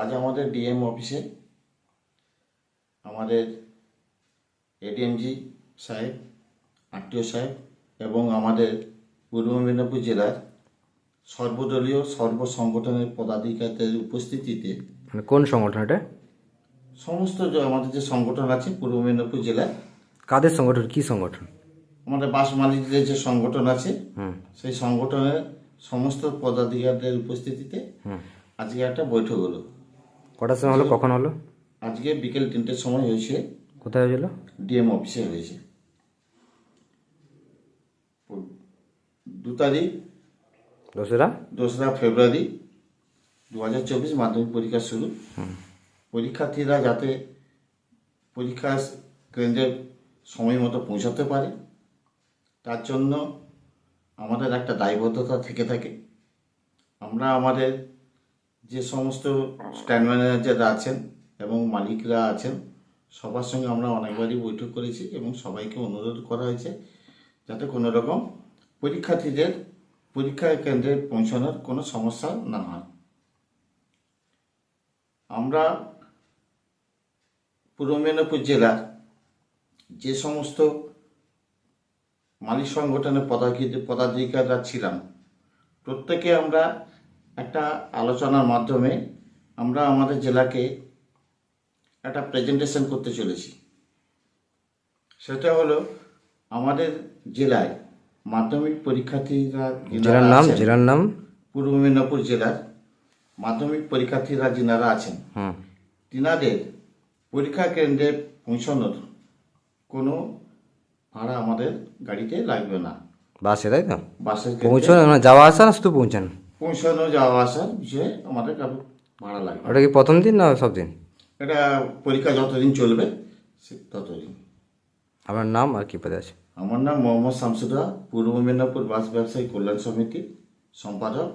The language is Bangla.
আজ আমাদের ডিএম অফিসে আমাদের এডিএমজি সাহেব আরটিও সাহেব এবং আমাদের পূর্ব মেদিনীপুর জেলার সর্বদলীয় সর্ব সংগঠনের পদাধিকারীদের উপস্থিতিতে মানে কোন সংগঠন এটা? সমস্ত যে আমাদের যে সংগঠন আছে পূর্ব মেদিনীপুর জেলায় কাদের সংগঠন? কি সংগঠন? আমাদের বাস মালিকদের যে সংগঠন আছে সেই সংগঠনের সমস্ত পদাধিকারীদের উপস্থিতিতে আজকে একটা বৈঠক হলো। কটার সময় হলো? কখন হলো? আজকে বিকেল তিনটের সময় হয়েছে। কোথায় হয়েছিল? ডিএম অফিসে হয়েছে। দু তারিখ দোসরা? দোসরা ফেব্রুয়ারি দু হাজার চব্বিশ মাধ্যমিক পরীক্ষা শুরু। পরীক্ষার্থীরা যাতে পরীক্ষা কেন্দ্রে সময় মতো পৌঁছাতে পারে তার জন্য আমাদের একটা দায়বদ্ধতা থেকে থাকে। আমরা আমাদের যে সমস্ত স্ট্যান্ড ম্যানেজাররা আছেন এবং মালিকরা আছেন, সবার সঙ্গে আমরা অনেকবারই বৈঠক করেছি এবং সবাইকে অনুরোধ করা হয়েছে যাতে কোনো রকম পরীক্ষার্থীদের, পরীক্ষা কেন্দ্রে পৌঁছানোর কোনো সমস্যা না হয়। আমরা পূর্ব মেদিনীপুর জেলার যে সমস্ত মালিক সংগঠনের পদাধিকারী পদাধিকারীরা ছিলাম, প্রত্যেকে আমরা একটা আলোচনার মাধ্যমে আমরা আমাদের জেলাকে একটা প্রেজেন্টেশন করতে চলেছি। সেটা হলো আমাদের জেলায় মাধ্যমিক পরীক্ষার্থীরা জেলার নাম জেলার নাম? পূর্ব মেদিনীপুর জেলার মাধ্যমিক পরীক্ষার্থীরা যিনারা আছেন তিনাদের পরীক্ষা কেন্দ্রে পৌঁছানোর কোনো ভাড়া আমাদের গাড়িতে লাগবে না। বাসে তাই তো? ক্ষেত্রে পৌঁছানো মানে যাওয়া আসা না শুধু পৌঁছানো? পৌঁছানো যাওয়া আসার বিষয়ে আমাদের ভাড়া লাগে ওটা কি প্রথম দিন না সব দিন? এটা পরীক্ষা যতদিন চলবে সে- ততদিন। আমার নাম আর কি পদে আছে? আমার নাম মোহাম্মদ শামসুদা পূর্ব মেদিনীপুর বাস ব্যবসায়ী কল্যাণ সমিতি সম্পাদক।